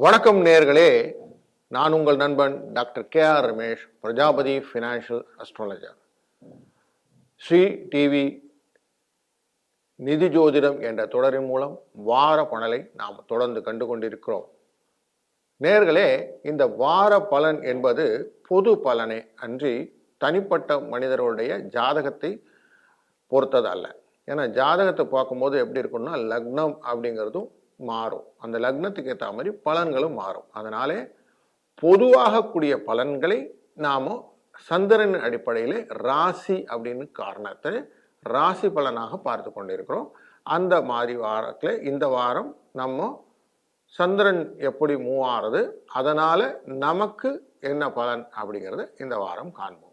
வணக்கம் நேர்களே. நான் உங்கள் நண்பன் doctor K R Ramesh Prajapati financial astrologer Sri TV நிதி ஜோதிடம் என்ற தொடரின் மூலம் வார பலனை நாம் தொடர்ந்து கண்டு கொண்டிருக்கிறோம் நேர்களே இந்த வார பலன் என்பது பொது பலனே அன்றி தனிப்பட்ட மனிதர்களுடைய ஜாதகத்தை பொறுத்தது அல்ல ஏன்னா ஜாதகத்தை பார்க்கும்போது எப்படி இருக்கும்னா லக்னம் அப்படிங்கிறதும் மாறும். அந்த லக்னத்துக்கு ஏற்ற மாதிரி பலன்களும் மாறும். அதனாலே பொதுவாக கூடிய பலன்களை நாம் சந்திரன் அடிப்படையில் ராசி அப்படின்னு காரணத்தை ராசி பலனாக பார்த்து கொண்டிருக்கிறோம். அந்த மாதிரி வாரத்தில் இந்த வாரம் நம்ம சந்திரன் எப்படி மூவ் ஆறுது அதனால நமக்கு என்ன பலன் அப்படிங்கிறத இந்த வாரம் காண்போம்.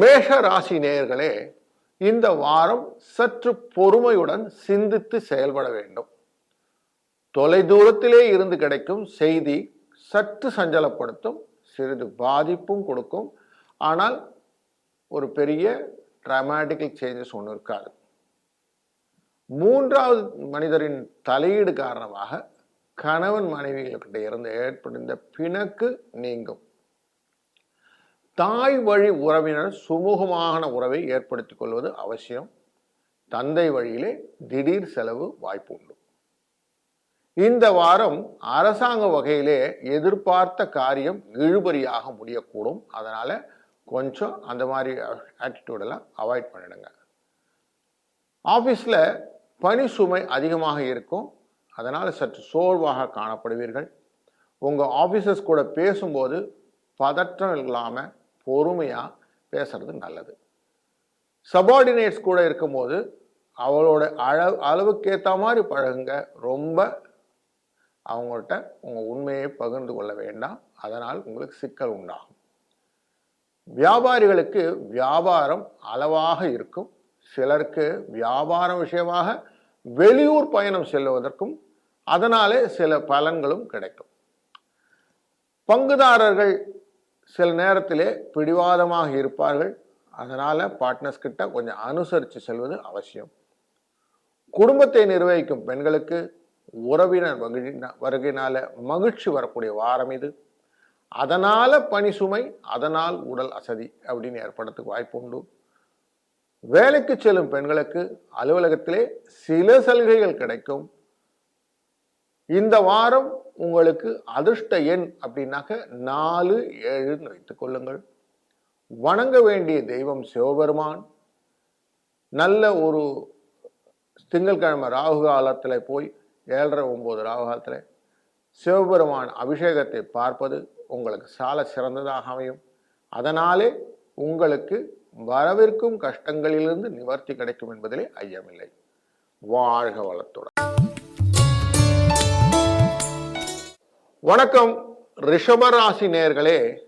மேஷ ராசி நேயர்களே இந்த வாரம் சற்று பொறுமையுடன் சிந்தித்து செயல்பட வேண்டும். தொலைதூரத்திலே இருந்து கிடைக்கும் செய்தி சற்று சஞ்சலப்படுத்தும் சிறிது பாதிப்பும் கொடுக்கும். ஆனால் ஒரு பெரிய டிராமாட்டிக்கல் சேஞ்சஸ் ஒன்றும் இருக்காது. மூன்றாவது மனிதரின் தலையீடு காரணமாக கணவன் மனைவிகளுக்கிட்ட இருந்து ஏற்படுத்த பிணக்கு நீங்கும். தாய் வழி உறவினர் சுமூகமான உறவை ஏற்படுத்தி கொள்வது அவசியம். தந்தை வழியிலே திடீர் செலவு வாய்ப்பு உண்டு. இந்த வாரம் அரசாங்க வகையிலே எதிர்பார்த்த காரியம் இழுபறியாக முடியக்கூடும். அதனால் கொஞ்சம் அந்த மாதிரி ஆட்டிடியூடெல்லாம் அவாய்ட் பண்ணிடுங்க. ஆஃபீஸில் பணி சுமை அதிகமாக இருக்கும். அதனால் சற்று சோர்வாக காணப்படுவீர்கள். உங்கள் ஆஃபீஸர்ஸ் கூட பேசும்போது பதற்றம் இல்லாமல் பொறுமையாக பேசுறது நல்லது. சபார்டினேட்ஸ் கூட இருக்கும்போது அவளோட அளவு அளவுக்கேற்ற மாதிரி பழகுங்க. ரொம்ப அவங்கள்ட்ட உங்கள் உண்மையை பகிர்ந்து கொள்ள வேண்டாம். அதனால் உங்களுக்கு சிக்கல் உண்டாகும். வியாபாரிகளுக்கு வியாபாரம் அளவாக இருக்கும். சிலருக்கு வியாபார விஷயமாக வெளியூர் பயணம் செல்வதற்கும் அதனாலே சில பலன்களும் கிடைக்கும். பங்குதாரர்கள் சில நேரத்திலே பிடிவாதமாக இருப்பார்கள். அதனால் பார்ட்னர்ஸ் கிட்ட கொஞ்சம் அனுசரித்து செல்வது அவசியம். குடும்பத்தை நிர்வகிக்கும் பெண்களுக்கு உறவினர் வருகையினால் மகிழ்ச்சி வரக்கூடிய வாரம் இது. அதனால் பணி சுமை அதனால் உடல் அசதி அப்படின்னு ஏற்படுறதுக்கு வாய்ப்பு உண்டு. வேலைக்கு செல்லும் பெண்களுக்கு அலுவலகத்திலே சில சலுகைகள் கிடைக்கும். இந்த வாரம் உங்களுக்கு அதிர்ஷ்ட எண் அப்படின்னாக்க நாலு ஏழுன்னு வைத்துக் கொள்ளுங்கள். வணங்க வேண்டிய தெய்வம் சிவபெருமான். நல்ல ஒரு திங்கட்கிழமை ராகு காலத்தில் போய் ஏழரை ஒம்பது ராகு காலத்தில் சிவபெருமான் அபிஷேகத்தை பார்ப்பது உங்களுக்கு சால சிறந்ததாக அமையும். அதனாலே உங்களுக்கு வரவிருக்கும் கஷ்டங்களிலிருந்து நிவர்த்தி கிடைக்கும் என்பதிலே ஐயமில்லை. வாழ்க வளத்துடன். வணக்கம். ரிஷபராசி நேர்களே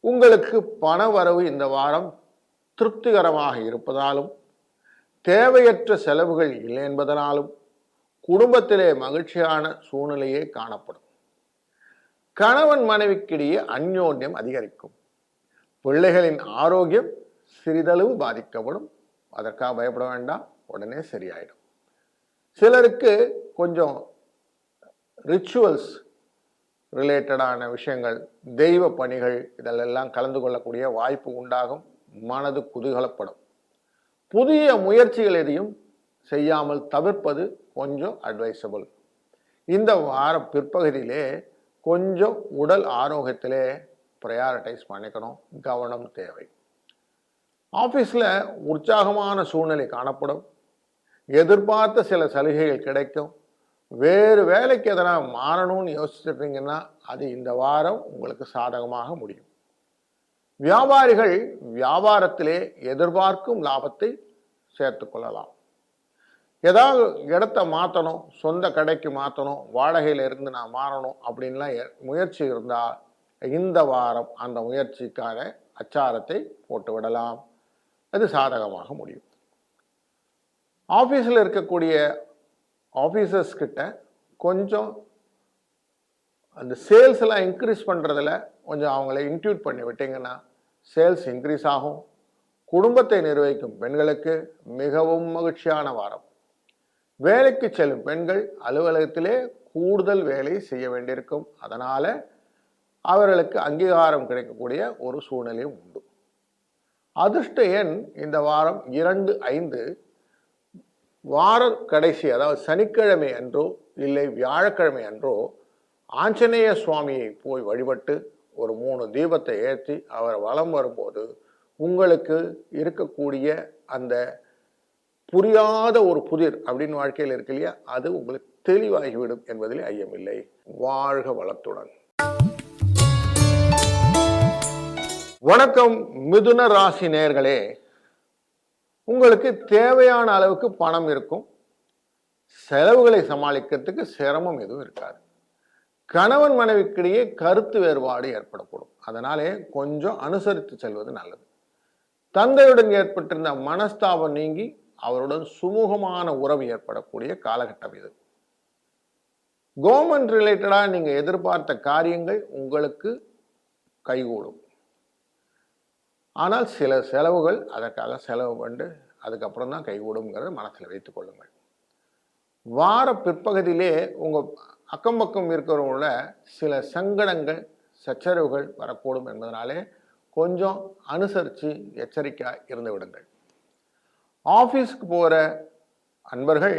உங்களுக்கு பண வரவு இந்த வாரம் திருப்திகரமாக இருப்பதாலும் தேவையற்ற செலவுகள் இல்லை என்பதனாலும் குடும்பத்திலே மகிழ்ச்சியான சூழ்நிலையே காணப்படும். கணவன் மனைவிக்கிடையே அந்யோன்யம் அதிகரிக்கும். பிள்ளைகளின் ஆரோக்கியம் சிறிதளவு பாதிக்கப்படும். அதற்காக பயப்பட வேண்டாம் உடனே சரியாயிடும். சிலருக்கு கொஞ்சம் ரிச்சுவல்ஸ் ரிலேட்டடான விஷயங்கள் தெய்வ பணிகள் இதெல்லாம் கலந்து கொள்ளக்கூடிய வாய்ப்பு உண்டாகும் மனது குதூகலப்படும். புதிய முயற்சிகள் எதையும் செய்யாமல் தவிர்ப்பது கொஞ்சம் அட்வைசபிள் இந்த வார பிற்பகுதியிலே கொஞ்சம் உடல் ஆரோக்கியத்திலே ப்ரையாரிட்டைஸ் பண்ணிக்கணும் கவனம் தேவை. ஆஃபீஸில் உற்சாகமான சூழ்நிலை காணப்படும் எதிர்பார்த்த சில சலுகைகள் கிடைக்கும் வேறு வேலைக்கு எதனா மாறணும்னு யோசிச்சிருந்தீங்கன்னா அது இந்த வாரம் உங்களுக்கு சாதகமாக முடியும். வியாபாரிகள் வியாபாரத்திலே எதிர்பார்க்கும் லாபத்தை சேர்த்து கொள்ளலாம். ஏதாவது இடத்த மாற்றணும் சொந்த கடைக்கு மாற்றணும் வாடகையில் இருந்து நான் மாறணும் அப்படின்லாம் எ- முயற்சி இருந்தால் இந்த வாரம் அந்த முயற்சிக்கான அச்சாரத்தை போட்டு விடலாம். அது சாதகமாக முடியும். ஆஃபீஸில் இருக்கக்கூடிய ஆஃபீஸர்ஸ் கிட்ட கொஞ்சம் அந்த சேல்ஸ் எல்லாம் இன்க்ரீஸ் பண்ணுறதுல கொஞ்சம் அவங்கள இன்க்ளூட் பண்ணி விட்டீங்கன்னா சேல்ஸ் இன்க்ரீஸ் ஆகும். குடும்பத்தை நிர்வகிக்கும் பெண்களுக்கு மிகவும் மகிழ்ச்சியான வாரம். வேலைக்கு செல்லும் பெண்கள் அலுவலகத்திலே கூடுதல் வேலை செய்ய வேண்டியிருக்கும். அதனால் அவர்களுக்கு அங்கீகாரம் கிடைக்கக்கூடிய ஒரு சூழ்நிலையும் உண்டு. அதிர்ஷ்ட எண் இந்த வாரம் இரண்டு ஐந்து வார கடைசி அதாவது சனிக்கிழமை அன்றோ இல்லை வியாழக்கிழமை அன்றோ ஆஞ்சநேய சுவாமியை போய் வழிபட்டு ஒரு மூணு தீபத்தை ஏற்றி அவர் வலம் வரும்போது உங்களுக்கு இருக்கக்கூடிய அந்த புரியாத ஒரு புதிர் அப்படின்னு வாழ்க்கையில் இருக்கு இல்லையா? அது உங்களுக்கு தெளிவாகிவிடும் என்பதில் ஐயமில்லை. வாழ்க வளத்துடன். வணக்கம் மிதுன ராசி நேர்களே. உங்களுக்கு தேவையான அளவுக்கு பணம் இருக்கும். செலவுகளை சமாளிக்கிறதுக்கு சிரமம் எதுவும் இருக்காது. கணவன் மனைவிக்கிடையே கருத்து வேறுபாடு ஏற்படக்கூடும். அதனாலே கொஞ்சம் அனுசரித்து செல்வது நல்லது. தந்தையுடன் ஏற்பட்டிருந்த மனஸ்தாபம் நீங்கி அவருடன் சுமூகமான உறவு ஏற்படக்கூடிய காலகட்டம் இது. கவர்மெண்ட் ரிலேட்டடாக நீங்கள் எதிர்பார்த்த காரியங்கள் உங்களுக்கு கைகூடும். ஆனால் சில செலவுகள் அதற்காக செலவு பண்ணு அதுக்கப்புறம் தான் கைகூடுங்கிறத மனசில் வைத்துக்கொள்ளுங்கள் வார பிற்பகுதியிலே உங்கள் அக்கம் பக்கம் இருக்கிறவங்களோட சில சங்கடங்கள் சச்சரவுகள் வரக்கூடும் என்பதனாலே கொஞ்சம் அனுசரித்து எச்சரிக்கையாக இருந்து விடுங்கள். ஆஃபீஸ்க்கு போகிற அன்பர்கள்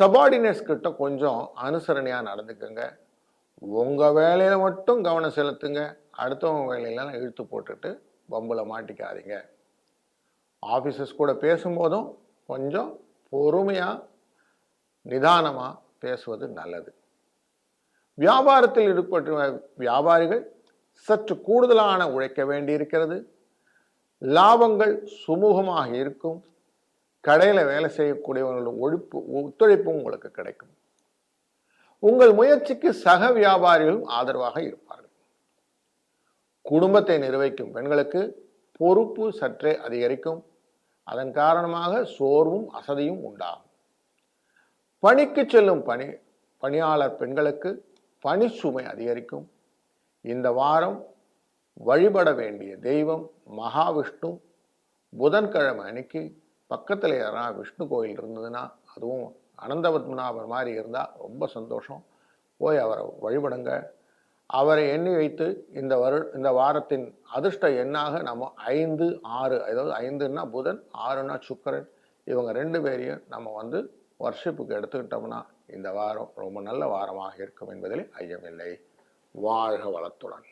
சபார்டினேட்ஸ் கிட்ட கொஞ்சம் அனுசரணையாக நடந்துக்கங்க. உங்கள் வேலையில் மட்டும் கவனம் செலுத்துங்க. அடுத்தவங்க வேலையிலலாம் இழுத்து போட்டுட்டு வம்பில் மாட்டிக்காதீங்க. ஆஃபீஸர்ஸ் கூட பேசும்போதும் கொஞ்சம் பொறுமையாக நிதானமாக பேசுவது நல்லது. வியாபாரத்தில் ஈடுபட்டு வியாபாரிகள் சற்று கூடுதலான உழைக்க வேண்டியிருக்கிறது. லாபங்கள் சுமூகமாக இருக்கும். கடையில் வேலை செய்யக்கூடியவங்களோட ஒழிப்பு ஒத்துழைப்பும் உங்களுக்கு கிடைக்கும். உங்கள் முயற்சிக்கு சக வியாபாரிகளும் ஆதரவாக இருப்பார்கள். குடும்பத்தை நிர்வகிக்கும் பெண்களுக்கு பொறுப்பு சற்றே அதிகரிக்கும். அதன் காரணமாக சோர்வும் அசதியும் உண்டாகும். பணிக்கு செல்லும் பணி பணியாளர் பெண்களுக்கு பணி சுமை அதிகரிக்கும். இந்த வாரம் வழிபட வேண்டிய தெய்வம் மகாவிஷ்ணு. புதன்கிழமை அன்னைக்கு பக்கத்தில் யாரா விஷ்ணு கோயில் இருந்ததுன்னா அதுவும் அனந்தபத்மநாபர் மாதிரி இருந்தால் ரொம்ப சந்தோஷம். போய் அவரை வழிபடுங்க. அவரை எண்ணி வைத்து இந்த வரு இந்த வாரத்தின் அதிர்ஷ்ட எண்ணாக நம்ம ஐந்து ஆறு அதாவது ஐந்துன்னா புதன் ஆறுனா சுக்கரன். இவங்க ரெண்டு பேரையும் நம்ம வந்து வர்ஷிப்புக்கு எடுத்துக்கிட்டோம்னா இந்த வாரம் ரொம்ப நல்ல வாரமாக இருக்கும் என்பதில் ஐயமில்லை. வாழ்க வளத்துடன்.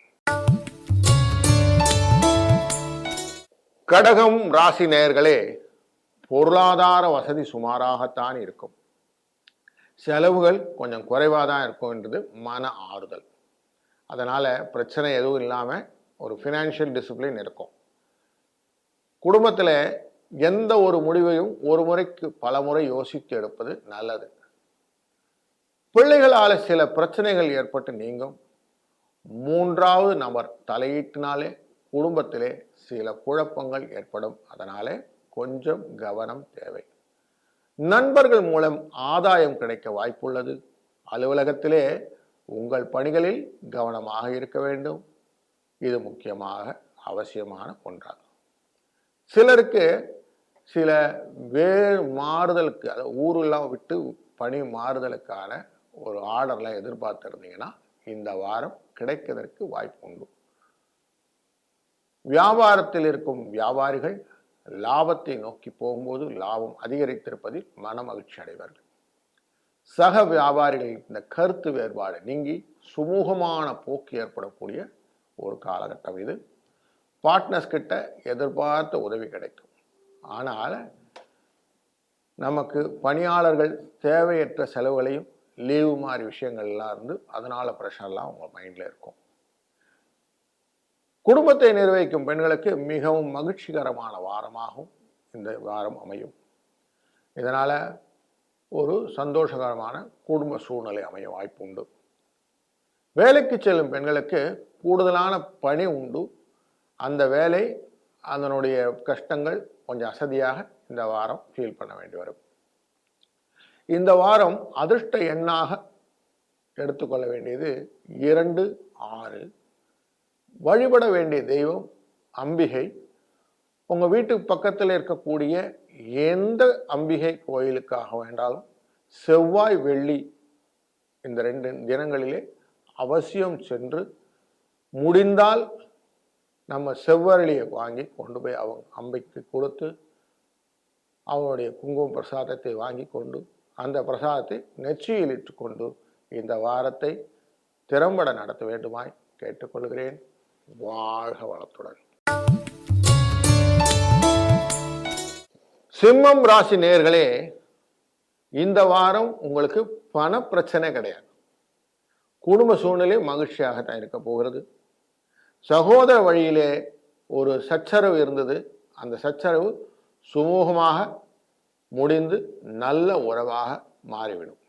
கடகம் ராசி நேயர்களே பொருளாதார வசதி சுமாராகத்தான் இருக்கும். செலவுகள் கொஞ்சம் குறைவாக தான் இருக்கும் என்றது மன ஆறுதல். அதனால் பிரச்சனை எதுவும் இல்லாமல் ஒரு ஃபினான்ஷியல் டிசிப்ளின் இருக்கும். குடும்பத்தில் எந்த ஒரு முடிவையும் ஒரு முறைக்கு பல முறை யோசித்து எடுப்பது நல்லது. பிள்ளைகளால் சில பிரச்சனைகள் ஏற்பட்டு நீங்கும். மூன்றாவது நபர் தலையீட்டினாலே குடும்பத்திலே சில குழப்பங்கள் ஏற்படும். அதனாலே கொஞ்சம் கவனம் தேவை. நண்பர்கள் மூலம் ஆதாயம் கிடைக்க வாய்ப்புள்ளது. அலுவலகத்திலே உங்கள் பணிகளில் கவனமாக இருக்க வேண்டும். இது முக்கியமாக அவசியமான ஒன்றாகும். சிலருக்கு சில வேறு மாறுதலுக்கு அதாவது ஊரெல்லாம் விட்டு பணி மாறுதலுக்கான ஒரு ஆர்டர்லாம் எதிர்பார்த்துருந்தீங்கன்னா இந்த வாரம் கிடைக்கிறதற்கு வாய்ப்பு உண்டு. வியாபாரத்தில் இருக்கும் வியாபாரிகள் லாபத்தை நோக்கி போகும்போது லாபம் அதிகரித்திருப்பதில் மன மகிழ்ச்சி அடைவார்கள். சக வியாபாரிகளின் இந்த கருத்து வேறுபாடு நீங்கி சுமூகமான போக்கு ஏற்படக்கூடிய ஒரு காலகட்டம் இது. பார்ட்னர்ஸ் கிட்ட எதிர்பார்த்த உதவி கிடைக்கும். ஆனால் நமக்கு பணியாளர்கள் தேவையற்ற செலவுகளையும் லீவு மாதிரி விஷயங்கள்லாம் இருந்து அதனால் ப்ரெஷர்லாம் உங்கள் மைண்டில் இருக்கும். குடும்பத்தை நிர்வகிக்கும் பெண்களுக்கு மிகவும் மகிழ்ச்சிகரமான வாரமாகவும் இந்த வாரம் அமையும். இதனால் ஒரு சந்தோஷகரமான குடும்ப சூழ்நிலை அமைய வாய்ப்பு உண்டு வேலைக்கு செல்லும் பெண்களுக்கு கூடுதலான பணி உண்டு. அந்த வேலை அதனுடைய கஷ்டங்கள் கொஞ்சம் அசதியாக இந்த வாரம் ஃபீல் பண்ண வேண்டி வரும். இந்த வாரம் அதிர்ஷ்ட எண்ணாக எடுத்துக்கொள்ள வேண்டியது இரண்டு ஆறு. வழிபட வேண்டிய தெய்வம் அம்பிகை. உங்கள் வீட்டு பக்கத்தில் இருக்கக்கூடிய எந்த அம்பிகை கோயிலுக்காக வேண்டாலும் செவ்வாய் வெள்ளி இந்த ரெண்டு தினங்களிலே அவசியம் சென்று முடிந்தால் நம்ம செவ்வரளியை வாங்கி கொண்டு போய் அவங்க அம்பைக்கு கொடுத்து அவனுடைய குங்கும பிரசாதத்தை வாங்கி கொண்டு அந்த பிரசாதத்தை நெச்சியில் இட்டுக்கொண்டு இந்த வாரத்தை திறம்பட நடத்த வேண்டுமாய் கேட்டுக்கொள்கிறேன். வாழ்க வளத்துடன். சிம்மம் ராசி நேர்களே இந்த வாரம் உங்களுக்கு பண பிரச்சனை கிடையாது. குடும்ப சூழ்நிலை மகிழ்ச்சியாக தான் இருக்க போகிறது. சகோதர வழியிலே ஒரு சச்சரவு இருந்தது. அந்த சச்சரவு சுமூகமாக முடிந்து நல்ல உறவாக மாறிவிடும்.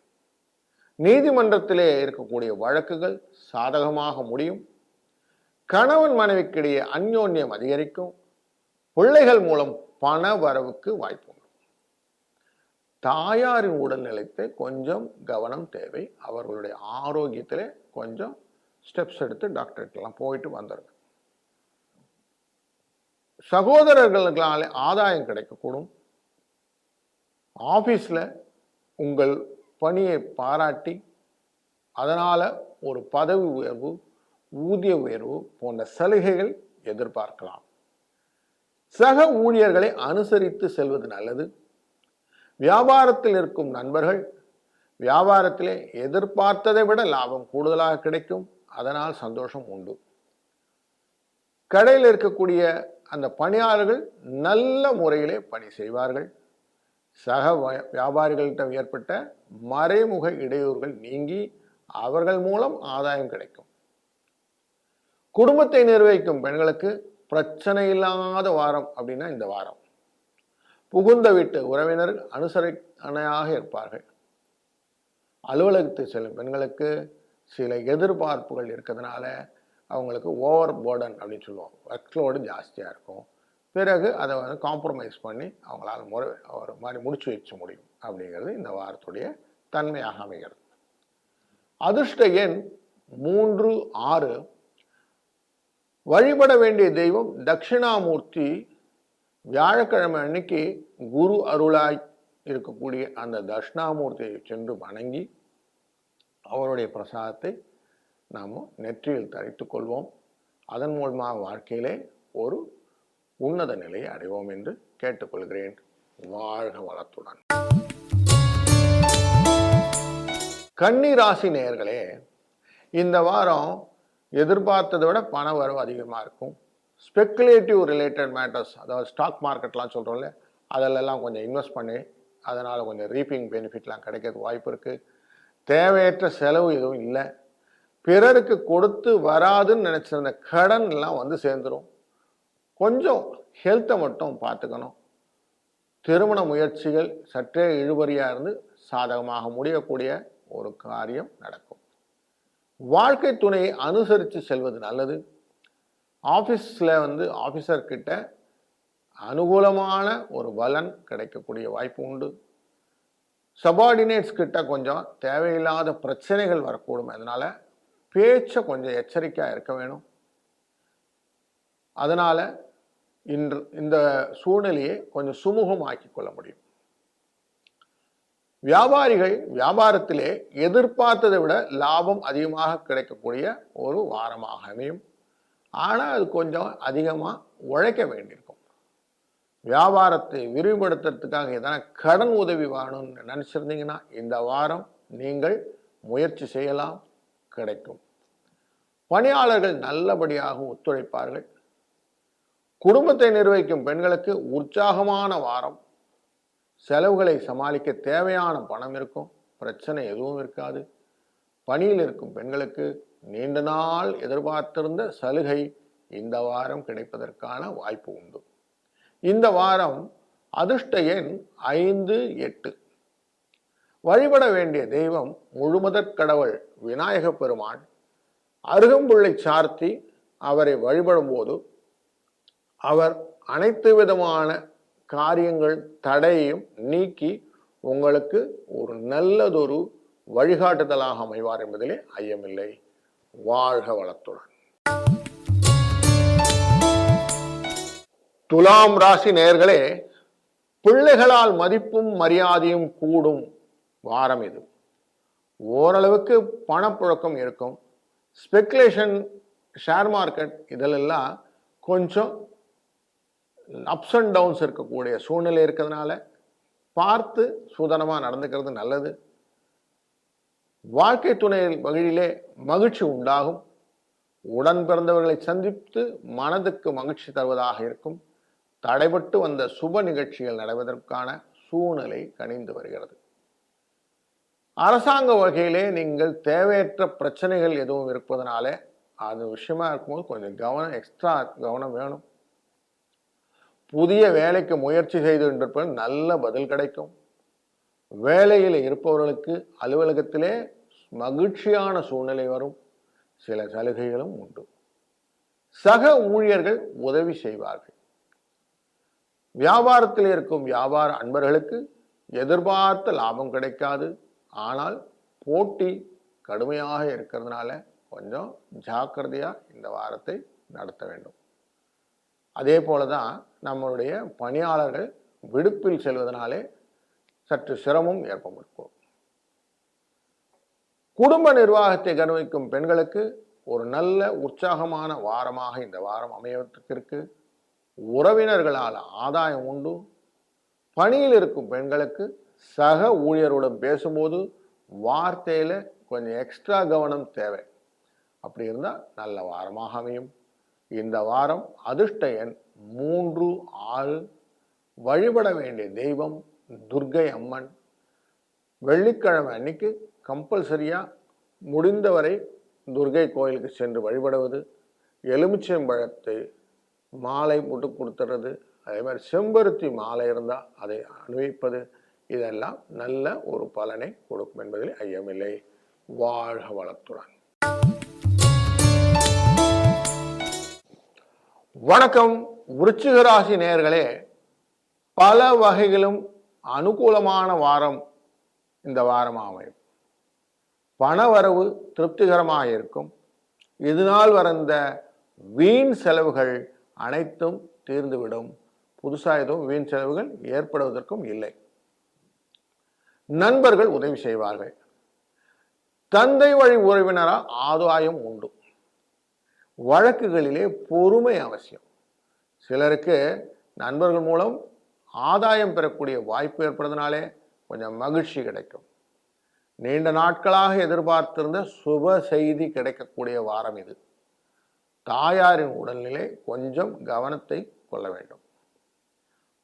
நீதிமன்றத்திலே இருக்கக்கூடிய வழக்குகள் சாதகமாக முடியும். கணவன் மனைவிக்கிடையே அந்யோன்யம் அதிகரிக்கும். பிள்ளைகள் மூலம் பண வரவுக்கு வாய்ப்பு தாயாரின் உடல்நிலைத்தை கொஞ்சம் கவனம் தேவை. அவர்களுடைய ஆரோக்கியத்தில் கொஞ்சம் ஸ்டெப்ஸ் எடுத்து டாக்டர்கிட்டலாம் போயிட்டு வந்துடுங்க சகோதரர்களால் ஆதாயம் கிடைக்கக்கூடும். ஆஃபீஸில் உங்கள் பணியை பாராட்டி அதனால் ஒரு பதவி உயர்வு ஊதிய உயர்வு போன்ற சலுகைகள் எதிர்பார்க்கலாம். சக ஊழியர்களை அனுசரித்து செல்வது நல்லது. வியாபாரத்தில் இருக்கும் நண்பர்கள் வியாபாரத்திலே எதிர்பார்த்ததை விட லாபம் கூடுதலாக கிடைக்கும். அதனால் சந்தோஷம் உண்டு. கடையில் இருக்கக்கூடிய அந்த பணியாளர்கள் நல்ல முறையிலே பணி செய்வார்கள். சக வ- வியாபாரிகளிடம் ஏற்பட்ட மறைமுக இடையூறுகள் நீங்கி அவர்கள் மூலம் ஆதாயம் கிடைக்கும். குடும்பத்தை நிர்வகிக்கும் பெண்களுக்கு பிரச்சனை இல்லாத வாரம் அப்படின்னா இந்த வாரம். புகுந்த வீட்டு உறவினர்கள் அனுசரணையாக இருப்பார்கள். அலுவலகத்துக்கு செல்லும் பெண்களுக்கு சில எதிர்பார்ப்புகள் இருக்கிறதுனால அவங்களுக்கு ஓவர் போர்டன் அப்படின்னு சொல்லுவோம் ஒர்க்லோடு ஜாஸ்தியாக இருக்கும். பிறகு அதை வந்து காம்ப்ரமைஸ் பண்ணி அவங்களால முறை ஒரு மாதிரி முடிச்சு வச்சு முடியும் அப்படிங்கிறது இந்த வாரத்துடைய தன்மையாக அமைகிறது. அதிர்ஷ்ட எண் மூன்று ஆறு வழிபட வேண்டிய தெய்வம் தட்சிணாமூர்த்தி. வியாழக்கிழமை அன்னைக்கு குரு அருளாய் இருக்கக்கூடிய அந்த தட்சிணாமூர்த்தியை சென்று வணங்கி அவருடைய பிரசாதத்தை நாம் நெற்றியில் தரித்து கொள்வோம். அதன் மூலமாக வாழ்க்கையிலே ஒரு உன்னத நிலையை அடைவோம் என்று கேட்டுக்கொள்கிறேன். வாழ்க வளத்துடன். கன்னி ராசி நேயர்களே இந்த வாரம் எதிர்பார்த்ததை விட பண வரவு அதிகமாக இருக்கும். ஸ்பெக்குலேட்டிவ் ரிலேட்டட் மேட்டர்ஸ் அதாவது ஸ்டாக் மார்க்கெட்லாம் சொல்கிறோம்ல அதிலெல்லாம் கொஞ்சம் இன்வெஸ்ட் பண்ணி. அதனால் கொஞ்சம் ரீப்பிங் பெனிஃபிட்லாம் கிடைக்கிறதுக்கு வாய்ப்பு இருக்குது தேவையற்ற செலவு எதுவும் இல்லை. பிறருக்கு கொடுத்து வராதுன்னு நினச்சிருந்த கடன்லாம் வந்து சேர்ந்துடும் கொஞ்சம் ஹெல்த்தை மட்டும் பார்த்துக்கணும். திருமண முயற்சிகள் சற்றே இழுபறியாக இருந்து சாதகமாக முடியக்கூடிய ஒரு காரியம் நடக்கும். வாழ்க்கை துணையை அனுசரித்து செல்வது நல்லது. ஆஃபீஸில் வந்து ஆஃபீஸர்கிட்ட அனுகூலமான ஒரு பலன் கிடைக்கக்கூடிய வாய்ப்பு உண்டு. சபார்டினேட்ஸ் கிட்ட கொஞ்சம் தேவையில்லாத பிரச்சனைகள் வரக்கூடும். அதனால் பேச்சை கொஞ்சம் எச்சரிக்கையாக இருக்க வேணும். அதனால் இன்று இந்த சூழ்நிலையை கொஞ்சம் சுமூகமாக்கி கொள்ள முடியும். வியாபாரிகள் வியாபாரத்திலே எதிர்பார்த்ததை விட லாபம் அதிகமாக கிடைக்கக்கூடிய ஒரு வாரமாக அமையும் ஆனால் அது கொஞ்சம் அதிகமாக உழைக்க வேண்டியிருக்கும். வியாபாரத்தை விரிவுபடுத்துறதுக்காக எதனா கடன் உதவி வேணும்னு நினச்சிருந்தீங்கன்னா இந்த வாரம் நீங்கள் முயற்சி செய்யலாம் கிடைக்கும். பணியாளர்கள் நல்லபடியாக ஒத்துழைப்பார்கள். குடும்பத்தை நிர்வகிக்கும் பெண்களுக்கு உற்சாகமான வாரம். செலவுகளை சமாளிக்க தேவையான பணம் இருக்கும். பிரச்சனை எதுவும் இருக்காது. பணியில் இருக்கும் பெண்களுக்கு நீண்ட நாள் எதிர்பார்த்திருந்த சலுகை இந்த வாரம் கிடைப்பதற்கான வாய்ப்பு உண்டு. இந்த வாரம் அதிர்ஷ்ட எண் ஐந்து எட்டு. வழிபட வேண்டிய தெய்வம் முழுமுதற் கடவுள் விநாயக பெருமான் அருகம்புள்ளை சார்த்தி அவரை வழிபடும் போது அவர் அனைத்து விதமான காரியங்கள் தடையையும் நீக்கி உங்களுக்கு ஒரு நல்லதொரு வழிகாட்டுதலாக அமைவார் என்பதிலே ஐயமில்லை. வாழ்க வளத்துடன். துலாம் ராசி நேயர்களே பிள்ளைகளால் மதிப்பும் மரியாதையும் கூடும் வாரம் இது. ஓரளவுக்கு பணப்புழக்கம் இருக்கும். ஸ்பெக்குலேஷன் ஷேர் மார்க்கெட் இதிலெல்லாம் கொஞ்சம் அப்ஸ் அண்ட் டவுன்ஸ் இருக்கக்கூடிய சூழ்நிலை இருக்கிறதுனால பார்த்து சூதனமாக நடந்துக்கிறது நல்லது. வாழ்க்கை துணை வகையிலே மகிழ்ச்சி உண்டாகும். உடன் பிறந்தவர்களை சந்தித்து மனதுக்கு மகிழ்ச்சி தருவதாக இருக்கும். தடைபட்டு வந்த சுப நிகழ்ச்சிகள் நடவதற்கான சூழ்நிலை கணிந்து வருகிறது. அரசாங்க வகையிலே நீங்கள் தேவையற்ற பிரச்சனைகள் எதுவும் இருப்பதனால அது விஷயமா இருக்கும்போது கொஞ்சம் கவனம் எக்ஸ்ட்ரா கவனம் வேணும். புதிய வேலைக்கு முயற்சி செய்து கொண்டிருப்பது நல்ல பதில் கிடைக்கும். வேலையில் இருப்பவர்களுக்கு அலுவலகத்திலே மகிழ்ச்சியான சூழ்நிலை வரும். சில சலுகைகளும் உண்டு. சக ஊழியர்கள் உதவி செய்வார்கள். வியாபாரத்தில் இருக்கும் வியாபார அன்பர்களுக்கு எதிர்பார்த்த லாபம் கிடைக்காது. ஆனால் போட்டி கடுமையாக இருக்கிறதுனால கொஞ்சம் ஜாக்கிரதையாக இந்த வாரத்தை நடத்த வேண்டும். அதே போல தான் நம்மளுடைய பணியாளர்கள் விடுப்பில் செல்வதனாலே சற்று சிரமம் ஏற்படும் குடும்ப நிர்வாகத்தை கவனிக்கும் பெண்களுக்கு ஒரு நல்ல உற்சாகமான வாரமாக இந்த வாரம் அமையத்திற்கு இருக்கு உறவினர்களால் ஆதாயம் உண்டு. பணியில் இருக்கும் பெண்களுக்கு சக ஊழியருடன் பேசும்போது வார்த்தையில் கொஞ்சம் எக்ஸ்ட்ரா கவனம் தேவை. அப்படி இருந்தால் நல்ல வாரமாக அமையும். இந்த வாரம் அதிர்ஷ்ட எண் மூன்று ஆறு. வழிபட வேண்டிய தெய்வம் துர்க்கை அம்மன். வெள்ளிக்கிழமை அன்னைக்கு கம்பல்சரியாக முடிந்தவரை துர்க்கை கோயிலுக்கு சென்று வழிபடுவது எலுமிச்சம்பழத்தை மாலை போட்டு கொடுத்துறது அதே மாதிரி செம்பருத்தி மாலை இருந்தால் அதை அணிவிப்பது இதெல்லாம் நல்ல ஒரு பலனை கொடுக்கும் என்பதில் ஐயமில்லை. வாழ்க வளத்துடன். வணக்கம் விருச்சிகராசி நேர்களே நேயர்களே. பல வகைகளும் அனுகூலமான வாரம் இந்த வாரம் அமையும். பணவரவு திருப்திகரமாக இருக்கும். இதனால் வரந்த வீண் செலவுகள் அனைத்தும் தீர்ந்துவிடும். புதுசாக எதுவும் வீண் செலவுகள் ஏற்படுவதற்கும் இல்லை. நண்பர்கள் உதவி செய்வார்கள். தந்தை வழி உறவினரால் ஆதாயம் உண்டு. வழக்குகளிலே பொறுமை அவசியம். சிலருக்கு நண்பர்கள் மூலம் ஆதாயம் பெறக்கூடிய வாய்ப்பு ஏற்படுறதுனாலே கொஞ்சம் மகிழ்ச்சி கிடைக்கும். நீண்ட நாட்களாக எதிர்பார்த்திருந்த சுப செய்தி கிடைக்கக்கூடிய வாரம் இது. தாயாரின் உடல்நிலை கொஞ்சம் கவனத்தை கொள்ள வேண்டும்.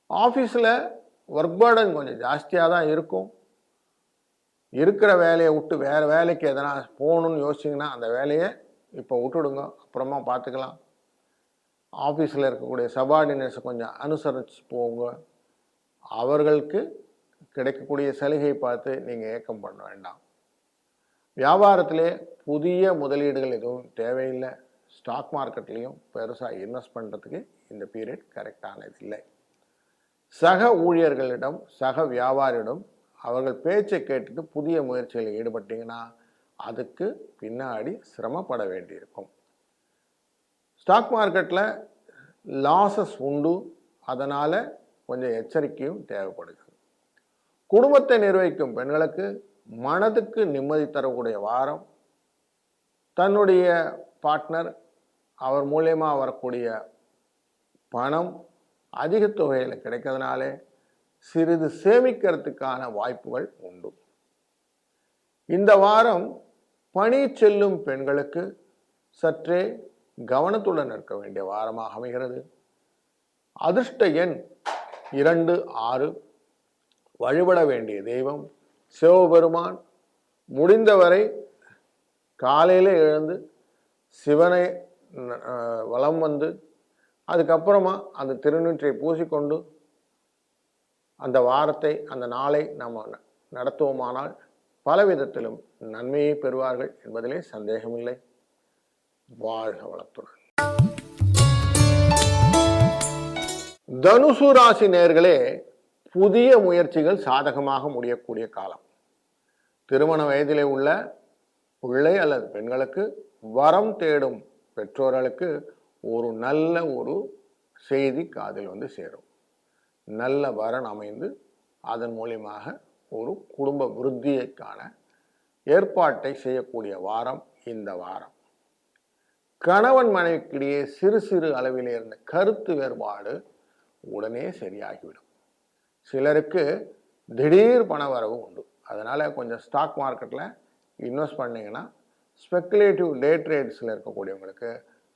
ஆஃபீஸில் ஒர்க் பேர்டன் கொஞ்சம் ஜாஸ்தியாக தான் இருக்கும். இருக்கிற வேலையை விட்டு வேறு வேலைக்கு எதனா போகணும்னு யோசிச்சிங்கன்னா அந்த வேலையை இப்போ விட்டுடுங்க அப்புறமா பார்த்துக்கலாம். ஆஃபீஸில் இருக்கக்கூடிய சபார்டினேட்ஸை கொஞ்சம் அனுசரித்து போங்க. அவர்களுக்கு கிடைக்கக்கூடிய சலுகை பார்த்து நீங்கள் ஏக்கம் பண்ண வேண்டாம். வியாபாரத்திலே புதிய முதலீடுகள் எதுவும் தேவையில்லை. ஸ்டாக் மார்க்கெட்லேயும் பெருசாக இன்வெஸ்ட் பண்ணுறதுக்கு இந்த பீரியட் கரெக்டானது இல்லை சக ஊழியர்களிடம் சக வியாபாரியிடம் அவர்கள் பேச்சை கேட்டுட்டு புதிய முயற்சிகளில் ஈடுபட்டீங்கன்னா அதுக்கு பின்னாடி சிரமப்பட வேண்டியிருக்கும். ஸ்டாக் மார்க்கெட்டில் லாசஸ் உண்டு. அதனால் கொஞ்சம் எச்சரிக்கையும் தேவைப்படுகிறது. குடும்பத்தை நிர்வகிக்கும் பெண்களுக்கு மனதுக்கு நிம்மதி தரக்கூடிய வாரம். தன்னுடைய பார்ட்னர் அவர் மூலியமாக வரக்கூடிய பணம் அதிக தொகையில் கிடைக்கிறதுனாலே சிறிது சேமிக்கிறதுக்கான வாய்ப்புகள் உண்டு. இந்த வாரம் பணி செல்லும் பெண்களுக்கு சற்றே கவனத்துடன் இருக்க வேண்டிய வாரமாக அமைகிறது. அதிர்ஷ்ட எண் இரண்டு ஆறு. வழிபட வேண்டிய தெய்வம் சிவபெருமான். முடிந்தவரை காலையில் எழுந்து சிவனை வலம் வந்து அதுக்கப்புறமா அந்த திருநீற்றை பூசிக்கொண்டு அந்த வாரத்தை அந்த நாளை நம்ம ந- நடத்துவோமானால் பல விதத்திலும் நன்மையை பெறுவார்கள் என்பதிலே சந்தேகமில்லை. வாழ்க வளத்துடன். தனுசு ராசி நேர்களே புதிய முயற்சிகள் சாதகமாக முடியக்கூடிய காலம். திருமண வயதிலே உள்ள பிள்ளை அல்லது பெண்களுக்கு வரம் தேடும் பெற்றோர்களுக்கு ஒரு நல்ல ஒரு செய்தி காதில் வந்து சேரும். நல்ல வரன் அமைந்து அதன் மூலியமாக ஒரு குடும்ப விருத்தியைக்கான ஏற்பாட்டை செய்யக்கூடிய வாரம் இந்த வாரம். கணவன் மனைவிக்கிடையே சிறு சிறு அளவில் இருந்த கருத்து வேறுபாடு உடனே சரியாகிவிடும். சிலருக்கு திடீர் பண வரவு உண்டு. அதனால் கொஞ்சம் ஸ்டாக் மார்க்கெட்டில் இன்வெஸ்ட் பண்ணிங்கன்னா ஸ்பெக்குலேட்டிவ் டே ட்ரேட்ஸில் இருக்கக்கூடியவங்களுக்கு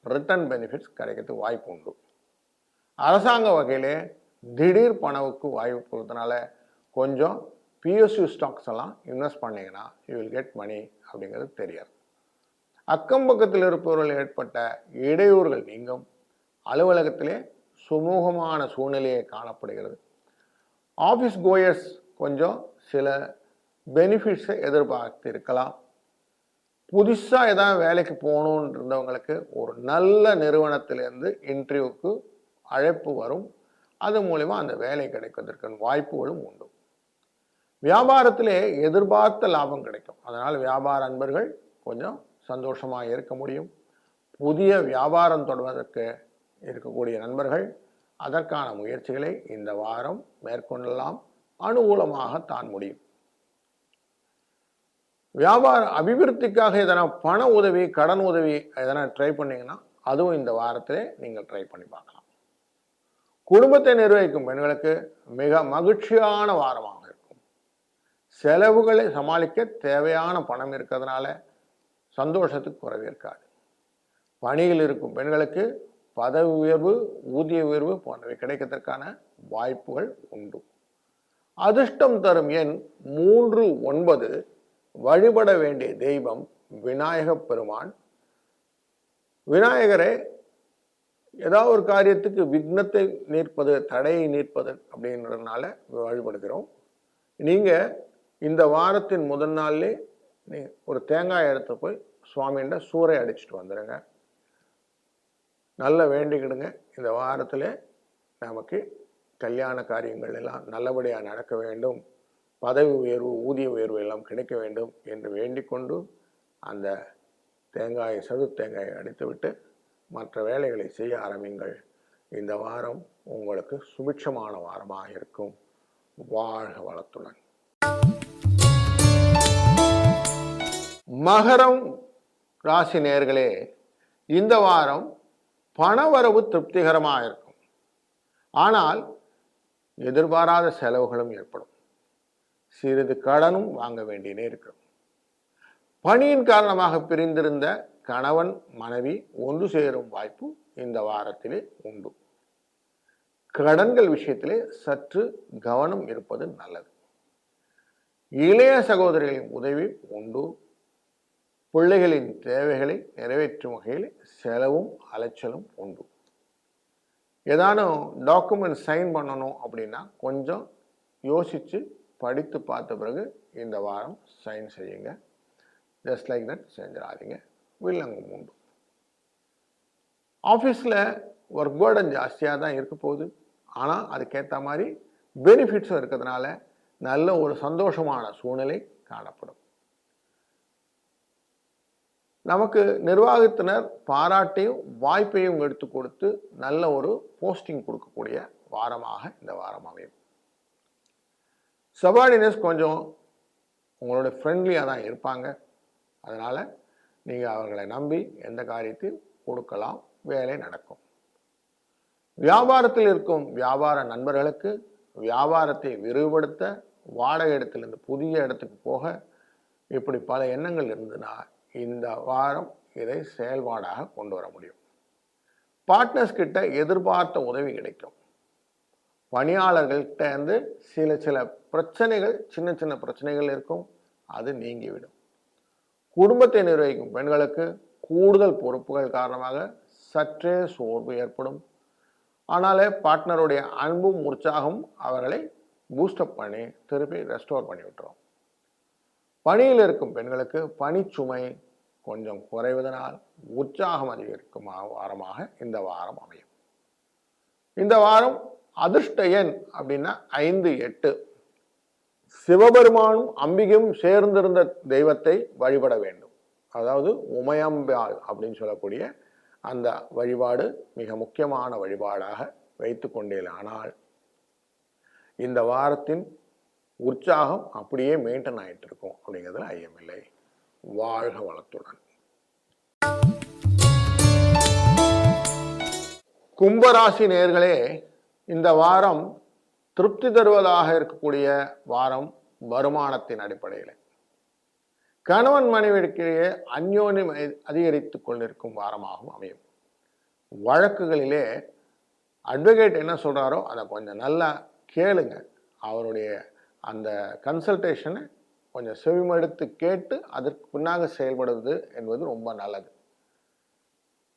ரிட்டர்ன் பெனிஃபிட்ஸ் கிடைக்கிறதுக்கு வாய்ப்பு உண்டு. அரசாங்க வகையிலே திடீர் பணவுக்கு வாய்ப்பு கொடுத்தனால கொஞ்சம் பிஎஸ்யூ ஸ்டாக்ஸ் எல்லாம் இன்வெஸ்ட் பண்ணிங்கன்னா யூ வில் கெட் மணி அப்படிங்கிறது தெரியாது. அக்கம் பக்கத்தில் இருப்பவர்கள் ஏற்பட்ட இடையூறுகள் நீங்கும். அலுவலகத்திலே சுமூகமான சூழ்நிலையை காணப்படுகிறது. ஆஃபீஸ் கோயர்ஸ் கொஞ்சம் சில பெனிஃபிட்ஸை எதிர்பார்த்து இருக்கலாம் புதுசாக எதாவது வேலைக்கு போகணுன்னு இருந்தவங்களுக்கு ஒரு நல்ல நிறுவனத்திலேருந்து இன்டர்வியூக்கு அழைப்பு வரும். அது மூலிமா அந்த வேலை கிடைப்பதற்கான வாய்ப்புகளும் உண்டு. வியாபாரத்திலே எதிர்பார்த்த லாபம் கிடைக்கும். அதனால் வியாபார அன்பர்கள் கொஞ்சம் சந்தோஷமாக இருக்க முடியும். புதிய வியாபாரம் தொடர்வதற்கு இருக்கக்கூடிய நண்பர்கள் அதற்கான முயற்சிகளை இந்த வாரம் மேற்கொள்ளலாம். அனுகூலமாக தான் முடியும். வியாபார அபிவிருத்திக்காக எதனா பண உதவி கடன் உதவி எதனா ட்ரை பண்ணீங்கன்னா அதுவும் இந்த வாரத்திலே நீங்கள் ட்ரை பண்ணி பார்க்கலாம். குடும்பத்தை நிர்வகிக்கும் பெண்களுக்கு மிக மகிழ்ச்சியான வாரமாகும். செலவுகளை சமாளிக்க தேவையான பணம் இருக்கிறதுனால சந்தோஷத்துக்கு குறைவு இருக்காது பணியில் இருக்கும் பெண்களுக்கு பதவி உயர்வு ஊதிய உயர்வு போன்றவை கிடைக்கிறதுக்கான வாய்ப்புகள் உண்டு. அதிர்ஷ்டம் தரும் எண் மூன்று ஒன்பது வழிபட வேண்டிய தெய்வம் விநாயக பெருமான். விநாயகரே ஏதாவது ஒரு காரியத்துக்கு விக்னத்தை நீர்ப்பது தடையை நீர்ப்பது அப்படின்றதுனால வழிபடுகிறோம். நீங்கள் இந்த வாரத்தின் முதல் நாள்லே நீ ஒரு தேங்காய் எடுத்து போய் சுவாமிகிட்ட சூறை அடிச்சுட்டு வந்துடுங்க நல்ல வேண்டிக்கிடுங்க. இந்த வாரத்தில் நமக்கு கல்யாண காரியங்கள் எல்லாம் நல்லபடியாக நடக்க வேண்டும். பதவி உயர்வு ஊதிய உயர்வு எல்லாம் கிடைக்க வேண்டும் என்று வேண்டிக்கொண்டு அந்த தேங்காயை சது தேங்காயை அடித்துவிட்டு மற்ற வேலைகளை செய்ய ஆரம்பிங்கள். இந்த வாரம் உங்களுக்கு சுபிட்சமான வாரமாக இருக்கும். வாழ்க வளத்துடன். மகரம் ராசி நேர்களே இந்த வாரம் பணவரவு திருப்திகரமாக இருக்கும். ஆனால் எதிர்பாராத செலவுகளும் ஏற்படும். சிறிது கடனும் வாங்க வேண்டிய இருக்கும். பணியின் காரணமாக பிரிந்திருந்த கணவன் மனைவி ஒன்று சேரும் வாய்ப்பு இந்த வாரத்திலே உண்டு. கடன்கள் விஷயத்திலே சற்று கவனம் இருப்பது நல்லது. இளைய சகோதரிகளின் உதவி உண்டு. பிள்ளைகளின் தேவைகளை நிறைவேற்றும் வகையில் செலவும் அலைச்சலும் உண்டு. ஏதானும் டாக்குமெண்ட் சைன் பண்ணணும் அப்படின்னா கொஞ்சம் யோசித்து படித்து பார்த்த பிறகு இந்த வாரம் சைன் செய்யுங்க. ஜஸ்ட் லைக் தட் செஞ்சிடாதீங்க. வில்லங்கம் உண்டு. ஆஃபீஸில் ஒர்க் பேர்டன் ஜாஸ்தியாக தான் இருக்க போகுது. ஆனால் அதுக்கேற்ற மாதிரி பெனிஃபிட்ஸும் இருக்கிறதுனால நல்ல ஒரு சந்தோஷமான சூழ்நிலை காணப்படும். நமக்கு நிர்வாகத்தினர் பாராட்டையும் வாய்ப்பையும் எடுத்து கொடுத்து நல்ல ஒரு போஸ்டிங் கொடுக்கக்கூடிய வாரமாக இந்த வாரம் அமையும். சபார்டினஸ் கொஞ்சம் உங்களோட ஃப்ரெண்ட்லியாக தான் இருப்பாங்க. அதனால் நீங்கள் அவர்களை நம்பி எந்த காரியத்தையும் கொடுக்கலாம். வேலை நடக்கும். வியாபாரத்தில் இருக்கும் வியாபார நண்பர்களுக்கு வியாபாரத்தை விரிவுபடுத்த வாடகை இடத்துலேருந்து புதிய இடத்துக்கு போக இப்படி பல எண்ணங்கள் இருந்ததுன்னா இந்த வாரம் இதை செயல்பாடாக கொண்டு வர முடியும். பார்ட்னர்ஸ் கிட்ட எதிர்பார்த்த உதவி கிடைக்கும். பணியாளர்கள்கிட்ட இருந்து சில சில பிரச்சனைகள் சின்ன சின்ன பிரச்சனைகள் இருக்கும். அது நீங்கிவிடும். குடும்பத்தை நிர்வகிக்கும் பெண்களுக்கு கூடுதல் பொறுப்புகள் காரணமாக சற்றே சோர்வு ஏற்படும். ஆனாலே பார்ட்னருடைய அன்பும் உற்சாகம் அவர்களை பூஸ்டப் பண்ணி திருப்பி ரெஸ்டோர் பண்ணி விட்டுரும் பணியில் இருக்கும் பெண்களுக்கு பணிச்சுமை கொஞ்சம் குறைவதனால் உற்சாகம் அதிகரிக்கும் வாரமாக இந்த வாரம் அமையும். இந்த வாரம் அதிர்ஷ்ட எண் அப்படின்னா ஐந்து எட்டு. சிவபெருமானும் அம்பிகையும் சேர்ந்திருந்த தெய்வத்தை வழிபட வேண்டும். அதாவது உமையம்பாள் அப்படின்னு சொல்லக்கூடிய அந்த வழிபாடு மிக முக்கியமான வழிபாடாக வைத்து கொண்டேன் ஆனால் இந்த வாரத்தின் உற்சாகம் அப்படியே மெயின்டைன் ஆகிட்டு இருக்கும் அப்படிங்கிறதுல ஐயமில்லை வாழ்க வளத்துடன். கும்பராசி நேர்களே இந்த வாரம் திருப்தி தருவதாக இருக்கக்கூடிய வாரம் வருமானத்தின் அடிப்படையில். கணவன் மனைவிக்கிடையே அந்யோன்யம் அதிகரித்து கொண்டிருக்கும் வாரமாகவும் அமையும். வழக்குகளிலே அட்வொகேட் என்ன சொல்கிறாரோ அதை கொஞ்சம் நல்லா கேளுங்க. அவருடைய அந்த கன்சல்டேஷனை கொஞ்சம் செவிமடுத்து கேட்டு அதற்கு பின்னாக செயல்படுவது என்பது ரொம்ப நல்லது.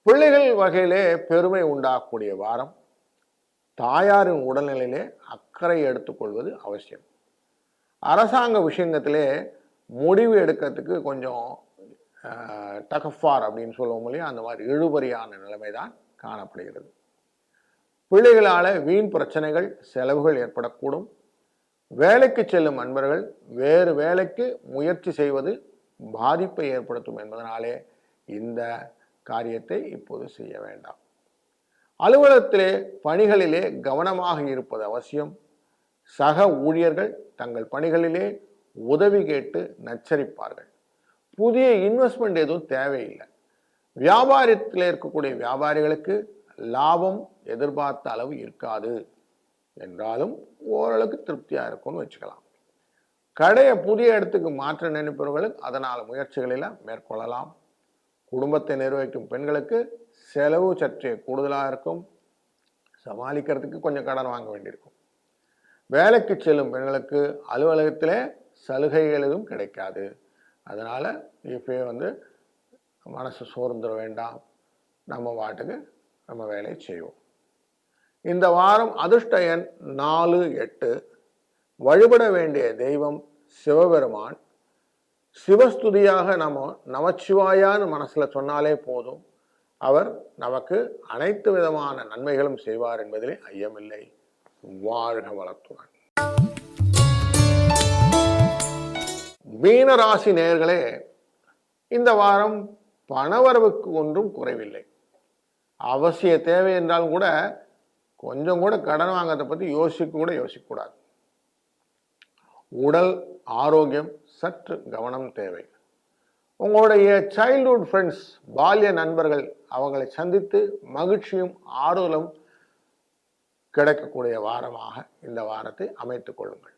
பிள்ளைகள் வகையிலே பெருமை உண்டாகக்கூடிய வாரம் தாயாரின் உடல்நிலையிலே அக்கறை எடுத்துக்கொள்வது அவசியம். அரசாங்க விஷயங்கத்திலே முடிவு எடுக்கிறதுக்கு கொஞ்சம் டகஃபார் அப்படின்னு சொல்லுவோம் இல்லையா? அந்த மாதிரி இழுபறியான நிலைமை தான் காணப்படுகிறது. பிள்ளைகளால் வீண் பிரச்சனைகள் செலவுகள் ஏற்படக்கூடும். வேலைக்கு செல்லும் அன்பர்கள் வேறு வேலைக்கு முயற்சி செய்வது பாதிப்பை ஏற்படுத்தும் என்பதனாலே இந்த காரியத்தை இப்போது செய்ய வேண்டாம். அலுவலகத்திலே பணிகளிலே கவனமாக இருப்பது அவசியம். சக ஊழியர்கள் தங்கள் பணிகளிலே உதவி கேட்டு நச்சரிப்பார்கள். புதிய இன்வெஸ்ட்மெண்ட் எதுவும் தேவையில்லை. வியாபாரத்தில் இருக்கக்கூடிய வியாபாரிகளுக்கு லாபம் எதிர்பார்த்த அளவு இருக்காது. என்றாலும் ஓரளவுக்கு திருப்தியாக இருக்கும்னு வச்சுக்கலாம். கடையை புதிய இடத்துக்கு மாற்ற நினைப்பவர்களுக்கு அதனால் முயற்சிகளில் மேற்கொள்ளலாம். குடும்பத்தை நிர்வகிக்கும் பெண்களுக்கு செலவு சற்றே கூடுதலாக இருக்கும். சமாளிக்கிறதுக்கு கொஞ்சம் கடன் வாங்க வேண்டியிருக்கும். வேலைக்கு செல்லும் பெண்களுக்கு அலுவலகத்திலே சலுகைகள் எதுவும் கிடைக்காது. அதனால் இப்போயே வந்து மனசு சோர்ந்துட வேண்டாம். நம்ம வாட்டுக்கு நம்ம வேலையை செய்வோம். இந்த வாரம் அதிர்ஷ்ட எண் நாலு எட்டு. வழிபட வேண்டிய தெய்வம் சிவபெருமான். சிவஸ்துதியாக நம்ம நமச்சிவாயான்னு மனசில் சொன்னாலே போதும். அவர் நமக்கு அனைத்து விதமான நன்மைகளும் செய்வார் என்பதிலே ஐயமில்லை. வாழ்க வளத்துடன். மீனராசி நேர்களே இந்த வாரம் பணவரவுக்கு ஒன்றும் குறைவில்லை. அவசிய தேவை என்றாலும் கூட கொஞ்சம் கூட கடன் வாங்கிறத பற்றி யோசிக்க கூட யோசிக்கக்கூடாது உடல் ஆரோக்கியம் சற்று கவனம் தேவை. உங்களுடைய சைல்ட்ஹுட் ஃப்ரெண்ட்ஸ் பால்ய நண்பர்கள் அவங்களை சந்தித்து மகிழ்ச்சியும் ஆறுதலும் கிடைக்கக்கூடிய வாரமாக இந்த வாரத்தை அமைத்துக் கொள்ளுங்கள்.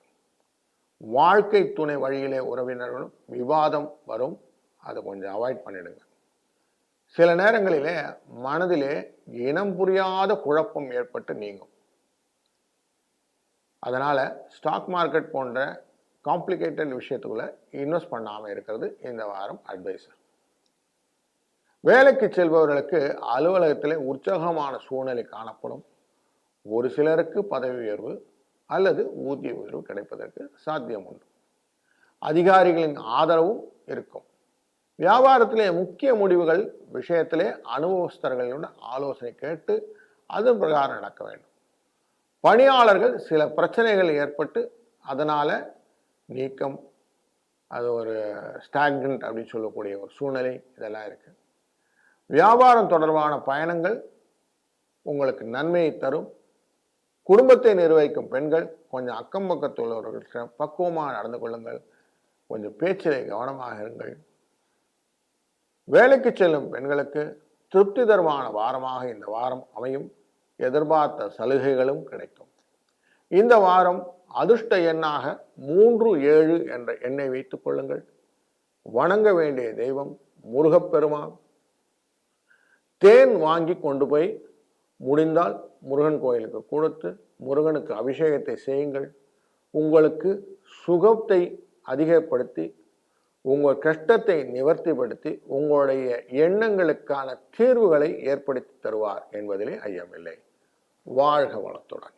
வாழ்க்கை துணை வழியிலே உறவினர்களும் விவாதம் வரும். அதை கொஞ்சம் அவாய்ட் பண்ணிடுங்க. சில நேரங்களிலே மனதிலே இனம் புரியாத குழப்பம் ஏற்பட்டு நீங்கும். அதனால் ஸ்டாக் மார்க்கெட் போன்ற காம்ப்ளிகேட்டட் விஷயத்துக்குள்ளே இன்வெஸ்ட் பண்ணாமல் இருக்கிறது இந்த வாரம் அட்வைஸ் வேலைக்கு செல்பவர்களுக்கு அலுவலகத்தில் உற்சாகமான சூழ்நிலை காணப்படும். ஒரு சிலருக்கு பதவி உயர்வு அல்லது ஊதிய உயர்வு கிடைப்பதற்கு சாத்தியம் உண்டு. அதிகாரிகளின் ஆதரவும் இருக்கும். வியாபாரத்திலே முக்கிய முடிவுகள் விஷயத்திலே அனுபவஸ்தர்களுடன் ஆலோசனை கேட்டு அதன் பிரகாரம் நடக்க வேண்டும். பணியாளர்கள் சில பிரச்சனைகள் ஏற்பட்டு அதனால் நீக்கம் அது ஒரு ஸ்டாக்னன்ட் அப்படின்னு சொல்லக்கூடிய ஒரு சூழ்நிலை இதெல்லாம் இருக்குது வியாபாரம் தொடர்பான பயணங்கள் உங்களுக்கு நன்மையை தரும். குடும்பத்தை நிர்வகிக்கும் பெண்கள் கொஞ்சம் அக்கம் பக்கத்தில் உள்ளவர்கள் பக்குவமாக நடந்து கொள்ளுங்கள். கொஞ்சம் பேச்சிலே கவனமாக இருங்கள். வேலைக்கு செல்லும் பெண்களுக்கு திருப்திதரமான வாரமாக இந்த வாரம் அமையும். எதிர்பார்த்த சலுகைகளும் கிடைக்கும். இந்த வாரம் அதிர்ஷ்ட எண்ணாக மூன்று ஏழு என்ற எண்ணை வைத்துக் கொள்ளுங்கள். வணங்க வேண்டிய தெய்வம் முருகப்பெருமான். தேன் வாங்கி கொண்டு போய் முடிந்தால் முருகன் கோயிலுக்கு கொடுத்து முருகனுக்கு அபிஷேகத்தை செய்யுங்கள். உங்களுக்கு சுகத்தை அதிகப்படுத்தி உங்கள் கஷ்டத்தை நிவர்த்திப்படுத்தி உங்களுடைய எண்ணங்களுக்கான தீர்வுகளை ஏற்படுத்தி தருவார் என்பதிலே ஐயமில்லை. வாழ்க வளத்துடன்.